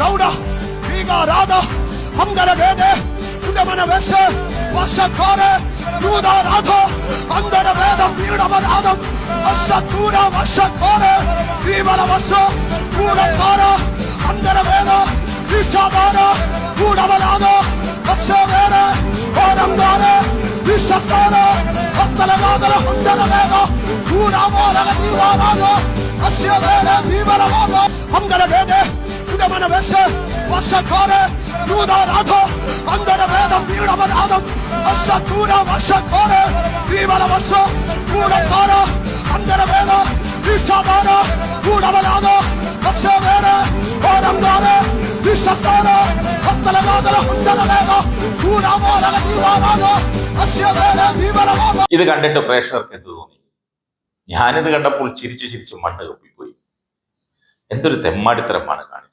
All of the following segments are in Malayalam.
ರೌಡ ಈಗ ರಾಧ ಹಂಗರ ವೇದೆ ಕುಟಮನ ವೆಸ ವಶಕಾರ ಯೂದ ರಾಧ ಅಂದರ ವೇದ ಪೀಡಮ ರಾಧ ವರ್ಷ ದೂರ ವಶಕಾರ ಶ್ರೀಮಲ ವರ್ಷ ಕೂಡಕಾರ ಅಂದರ ವೇದ ವಿಷಾದಾರ ಕೂಡಮರಾದ ವರ್ಷ ವೇದ ಹೋರಂಗಾರ ವಿಷಕಾರ ಹತ್ತಲಗಾದಲ ಹೊಂದಲ ವೇದ ಕೂಡಮೋರ ನೀವಾರಾದ ಅಶ್ಯ ವೇದ ವಿಮಲವಾದ ಅಂದರ ವೇದ Pura Kara, Andara Veda, Vishadara, Pura Valada, Asavere, Paramdare, Vishakara, Attala Vadara, Andara Veda, Pura Vara, Viva Rada, Asavere, Vivala Vada, ഇത് കണ്ടിട്ട് പ്രേക്ഷകർക്ക് എന്ത് തോന്നി ഞാനിത് കണ്ടപ്പോൾ ചിരിച്ചു ചിരിച്ചു മണ്ണ് കപ്പിപ്പോയി എന്തൊരു തെമ്മാടിത്തരമാണ് കാണിച്ചത്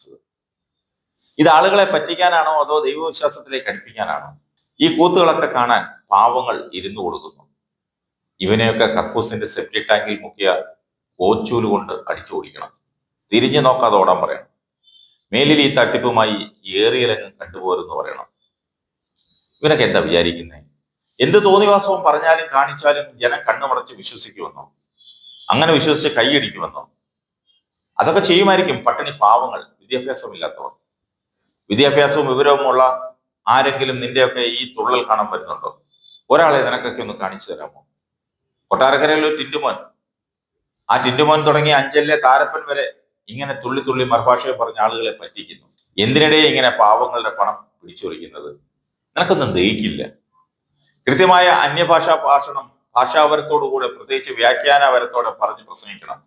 ഇത് ആളുകളെ പറ്റിക്കാനാണോ അതോ ദൈവവിശ്വാസത്തിലേക്ക് അടുപ്പിക്കാനാണോ? ഈ കൂത്തുകളൊക്കെ കാണാൻ പാവങ്ങൾ ഇരുന്നു കൊടുക്കുന്നു. ഇവനെയൊക്കെ കക്കൂസിന്റെ സെപ്റ്റിക് ടാങ്കിൽ മുക്കിയ കോച്ചൂൽ കൊണ്ട് അടിച്ചു ഓടിക്കണം തിരിഞ്ഞു നോക്കാതെ ഓടാൻ പറയണം. മേലിൽ ഈ തട്ടിപ്പുമായി ഏറിയലങ്ങ് കണ്ടുപോരെന്ന് പറയണം. ഇവനൊക്കെ എന്താ വിചാരിക്കുന്നത് എന്ത് തോന്നിവാസവും പറഞ്ഞാലും കാണിച്ചാലും ജനം കണ്ണുമടച്ച് വിശ്വസിക്കുമെന്നോ? അങ്ങനെ വിശ്വസിച്ച് കൈയടിക്കുമെന്നോ? അതൊക്കെ ചെയ്യുമായിരിക്കും പട്ടിണി പാവങ്ങൾ വിദ്യാഭ്യാസമില്ലാത്തവർ. വിദ്യാഭ്യാസവും വിവരവുമുള്ള ആരെങ്കിലും നിന്റെയൊക്കെ ഈ തുള്ളൽ കാണാൻ വരുന്നുണ്ടോ ഒരാളെ നിനക്കൊക്കെ ഒന്ന് കാണിച്ചു തരാമോ? കൊട്ടാരക്കരയിലെ ഒരു ടിൻഡുമോൻ ആ ടിൻഡുമോൻ തുടങ്ങിയ അഞ്ചലിലെ താരപ്പൻ വരെ ഇങ്ങനെ തുള്ളി തുള്ളി മറുഭാഷയെ പറഞ്ഞ ആളുകളെ പറ്റിക്കുന്നു. എന്തിനിടെ ഇങ്ങനെ പാവങ്ങളുടെ പണം പിടിച്ചുപറിക്കുന്നത് നിനക്കൊന്നും ദഹിക്കില്ല. കൃത്യമായ അന്യഭാഷാ ഭാഷണം ഭാഷാവരത്തോടുകൂടെ പ്രത്യേകിച്ച് വ്യാഖ്യാനവരത്തോടെ പറഞ്ഞ് പ്രസംഗിക്കണം.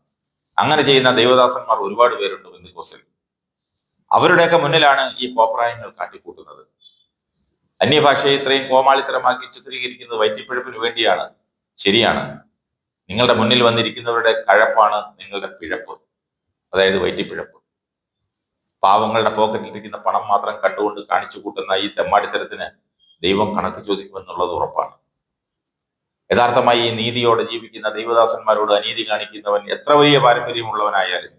അങ്ങനെ ചെയ്യുന്ന ദൈവദാസന്മാർ ഒരുപാട് പേരുണ്ട് ബന്ധുക്കോസിൽ അവരുടെയൊക്കെ മുന്നിലാണ് ഈ പോപ്രായങ്ങൾ കാട്ടിക്കൂട്ടുന്നത്. അന്യഭാഷയെ ഇത്രയും കോമാളിത്തരമാക്കി ചിത്രീകരിക്കുന്നത് വയറ്റിപ്പിഴപ്പിന് വേണ്ടിയാണ്. ശരിയാണ്. നിങ്ങളുടെ മുന്നിൽ വന്നിരിക്കുന്നവരുടെ കഴപ്പാണ് നിങ്ങളുടെ പിഴപ്പ്. അതായത് വയറ്റിപ്പിഴപ്പ് പാവങ്ങളുടെ പോക്കറ്റിലിരിക്കുന്ന പണം മാത്രം കണ്ടുകൊണ്ട് കാണിച്ചു കൂട്ടുന്ന ഈ തെമ്മാടിത്തരത്തിന് ദൈവം കണക്ക് ചോദിക്കുമെന്നുള്ളത് ഉറപ്പാണ്. യഥാർത്ഥമായി ഈ നീതിയോടെ ജീവിക്കുന്ന ദൈവദാസന്മാരോട് അനീതി കാണിക്കുന്നവൻ എത്ര വലിയ പാരമ്പര്യമുള്ളവനായാലും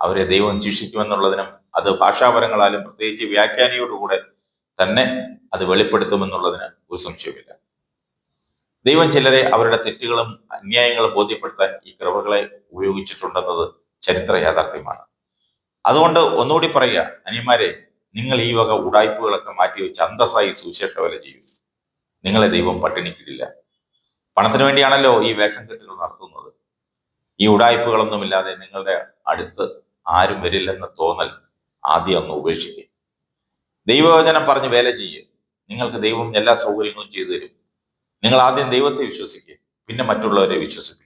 അവരെ ദൈവം ശിക്ഷിക്കുമെന്നുള്ളതിനും അത് ഭാഷാപരങ്ങളാലും പ്രത്യേകിച്ച് വ്യാഖ്യാനിയോടുകൂടെ തന്നെ അത് വെളിപ്പെടുത്തുമെന്നുള്ളതിന് ഒരു സംശയമില്ല ദൈവം ചിലരെ അവരുടെ തെറ്റുകളും അന്യായങ്ങളും ബോധ്യപ്പെടുത്താൻ ഈ കൃപകളെ ഉപയോഗിച്ചിട്ടുണ്ടെന്നത് ചരിത്ര യാഥാർത്ഥ്യമാണ്. അതുകൊണ്ട് ഒന്നുകൂടി പറയുക അനിയന്മാരെ നിങ്ങൾ ഈ വക ഉടായ്പകളൊക്കെ മാറ്റിവെച്ച് അന്തസ്സായി സുവിശേഷ വില ചെയ്യും. നിങ്ങളെ ദൈവം പട്ടിണിക്കില്ല പണത്തിന് വേണ്ടിയാണല്ലോ ഈ വേഷം കെട്ടുകൾ നടത്തുന്നത്. ഈ ഉടായ്പകളൊന്നുമില്ലാതെ നിങ്ങളുടെ അടുത്ത് ആരും വരില്ലെന്ന തോന്നൽ ആദ്യം ഒന്ന് ഉപേക്ഷിക്കുക ദൈവവചനം പറഞ്ഞ് വേല ചെയ്യുക നിങ്ങൾക്ക് ദൈവം എല്ലാ സൗകര്യങ്ങളും ചെയ്തു തരും. നിങ്ങൾ ആദ്യം ദൈവത്തെ വിശ്വസിക്കുക പിന്നെ മറ്റുള്ളവരെ വിശ്വസിപ്പിക്കുക